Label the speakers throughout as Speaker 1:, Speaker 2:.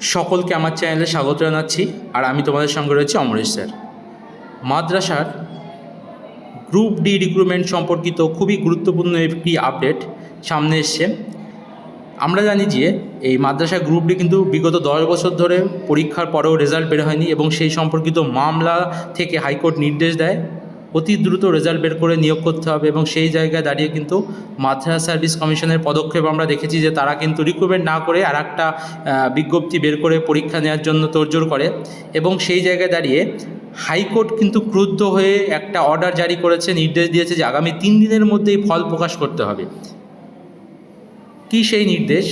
Speaker 1: সকলকে আমার চ্যানেলে স্বাগত জানাচ্ছি, আর আমি তোমাদের সঙ্গে রয়েছি অমরেশ স্যার। মাদ্রাসার গ্রুপ ডি রিক্রুটমেন্ট সম্পর্কিত খুবই গুরুত্বপূর্ণ একটি আপডেট সামনে এসছে। আমরা জানি যে এই মাদ্রাসা গ্রুপ ডি কিন্তু বিগত দশ বছর ধরে পরীক্ষার পরেও রেজাল্ট বের হয়নি এবং সেই সম্পর্কিত মামলা থেকে হাইকোর্ট নির্দেশ দেয়। অতি দ্রুত রেজাল্ট বের করে নিয়োগ করতে হবে এবং সেই জায়গায় দাঁড়িয়ে কিন্তু মাদ্রাসা সার্ভিস কমিশনের পদক্ষেপ আমরা দেখেছি যে তারা কিন্তু রিক্রুটমেন্ট না করে আর একটা বিজ্ঞপ্তি বের করে পরীক্ষা নেওয়ার জন্য তোড়জোড় করে এবং সেই জায়গায় দাঁড়িয়ে হাইকোর্ট কিন্তু ক্রুদ্ধ হয়ে একটা অর্ডার জারি করেছে, নির্দেশ দিয়েছে যে আগামী তিন দিনের মধ্যেই ফল প্রকাশ করতে হবে। কি সেই নির্দেশ?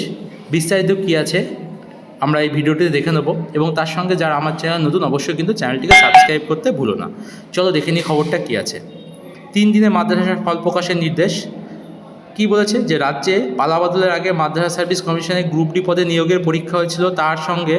Speaker 1: বিস্তারিত কী আছে? আমরা এই ভিডিওটি দেখে নেব এবং তার সঙ্গে যারা আমার চ্যানেল নতুন, অবশ্যই কিন্তু চ্যানেলটিকে সাবস্ক্রাইব করতে ভুলো না। চলো দেখে নিই খবরটা কী আছে। তিন দিনে মাদ্রাসার ফল প্রকাশের নির্দেশ। কি বলেছে? যে রাজ্যে পালাবদলের আগে মাদ্রাসা সার্ভিস কমিশনের গ্রুপ ডি পদে নিয়োগের পরীক্ষা হয়েছিল। তার সঙ্গে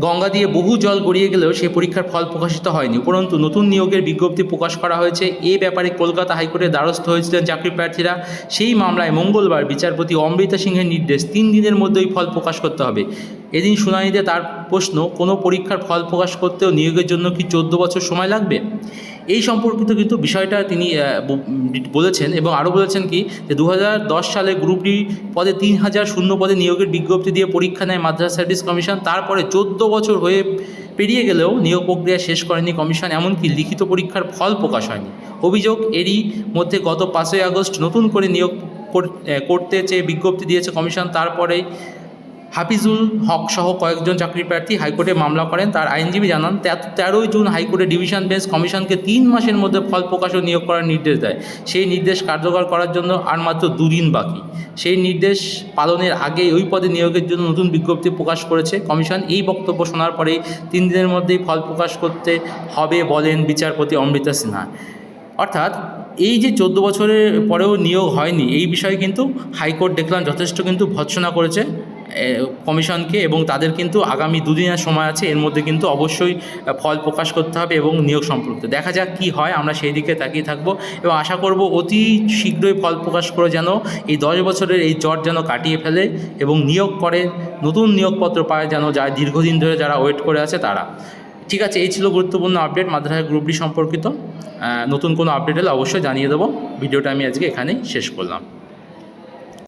Speaker 1: গঙ্গা দিয়ে বহু জল গড়িয়ে গেলেও সেই পরীক্ষার ফল প্রকাশিত হয়নি। উপরন্তু নতুন নিয়োগের বিজ্ঞপ্তি প্রকাশ করা হয়েছে। এ ব্যাপারে কলকাতা হাইকোর্টের দ্বারস্থ হয়েছিলেন চাকরি প্রার্থীরা। সেই মামলায় মঙ্গলবার বিচারপতি অমৃতা সিংহের নির্দেশ। তিন দিনের মধ্যেই ফল প্রকাশ করতে হবে। এদিন শুনানিতে তার প্রশ্ন, কোনো পরীক্ষার ফল প্রকাশ করতেও নিয়োগের জন্য কি চোদ্দ বছর সময় লাগবে? এই সম্পর্কিত কিন্তু বিষয়টা তিনি বলেছেন এবং আরও বলেছেন কি যে দু হাজার দশ সালে গ্রুপ ডি পদে তিন হাজার শূন্য পদে নিয়োগের বিজ্ঞপ্তি দিয়ে পরীক্ষা নেয় মাদ্রাস সার্ভিস কমিশন। তারপরে চোদ্দ বছর হয়ে পেরিয়ে গেলেও নিয়োগ প্রক্রিয়া শেষ করেনি কমিশন, এমনকি লিখিত পরীক্ষার ফল প্রকাশ হয়নি। অভিযোগ এরই মধ্যে গত পাঁচই আগস্ট নতুন করে নিয়োগ করতে চেয়ে বিজ্ঞপ্তি দিয়েছে কমিশন। তারপরে হাফিজুল হক সহ কয়েকজন চাকরি প্রার্থী হাইকোর্টে মামলা করেন। তার আইনজীবী জানান তেরোই জুন হাইকোর্টে ডিভিশন বেঞ্চ কমিশনকে তিন মাসের মধ্যে ফল প্রকাশ ও নিয়োগ করার নির্দেশ দেয়। সেই নির্দেশ কার্যকর করার জন্য আর মাত্র দুদিন বাকি। সেই নির্দেশ পালনের আগেই ওই পদে নিয়োগের জন্য নতুন বিজ্ঞপ্তি প্রকাশ করেছে কমিশন। এই বক্তব্য শোনার পরেই তিন দিনের মধ্যেই ফল প্রকাশ করতে হবে বলেন বিচারপতি অমৃতা সিনহা। অর্থাৎ এই যে চোদ্দ বছরের পরেও নিয়োগ হয়নি, এই বিষয়ে কিন্তু হাইকোর্ট দেখলাম যথেষ্ট কিন্তু ভৎসনা করেছে কমিশনকে এবং তাদের কিন্তু আগামী দুদিনের সময় আছে, এর মধ্যে কিন্তু অবশ্যই ফল প্রকাশ করতে হবে এবং নিয়োগ সম্পর্কিত দেখা যাক কি হয়, আমরা সেই দিকে তাকিয়ে থাকব এবং আশা করব অতি শীঘ্রই ফল প্রকাশ করে যেন এই দশ বছরের এই জট যেন কাটিয়ে ফেলে এবং নিয়োগ করে, নতুন নিয়োগপত্র পায় যেন যা দীর্ঘদিন ধরে যারা ওয়েট করে আছে তারা। ঠিক আছে, এই ছিল গুরুত্বপূর্ণ আপডেট মাদ্রাসা গ্রুপটি সম্পর্কিত। নতুন কোনো আপডেট হলে অবশ্যই জানিয়ে দেবো। ভিডিওটা আমি আজকে এখানেই শেষ করলাম।